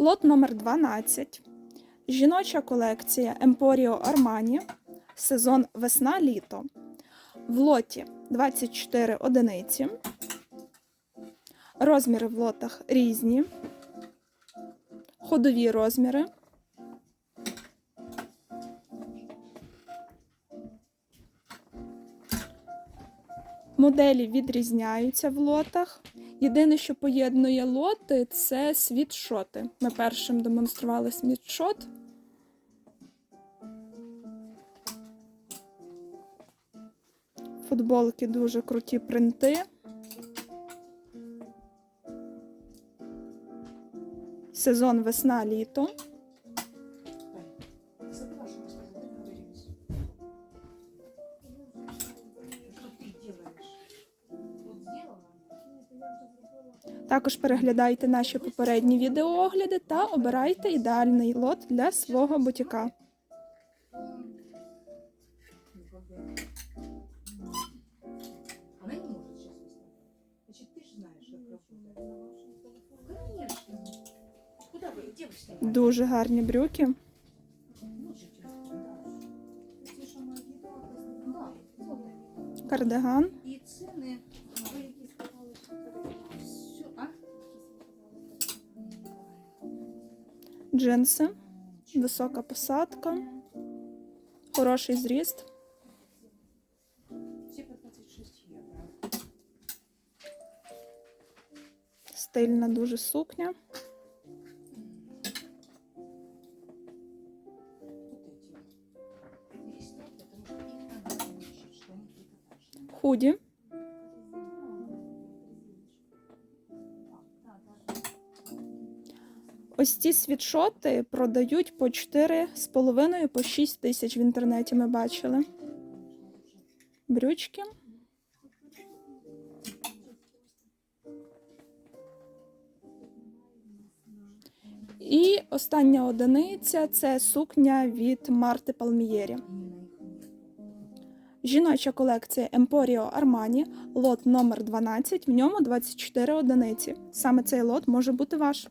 Лот номер 12. Жіноча колекція Emporio Armani. Сезон весна-літо. В лоті 24 одиниці. Розміри в лотах різні. Ходові розміри. Моделі відрізняються в лотах. Єдине, що поєднує лоти, це світшоти. Ми першим демонстрували світшот. Футболки дуже круті принти. Сезон весна-літо. Також переглядайте наші попередні відеоогляди та обирайте ідеальний лот для свого бутіка. Она не может сейчас джинси, висока посадка, хороший зріст. Все по 26. Стильна дуже сукня. Вот Ось ці світшоти продають по 4,5 по 6 тисяч в інтернеті. Ми бачили. Брючки. І остання одиниця це сукня від Марти Палмієрі. Жіноча колекція Emporio Armani, лот номер 12, в ньому 24 одиниці. Саме цей лот може бути ваш.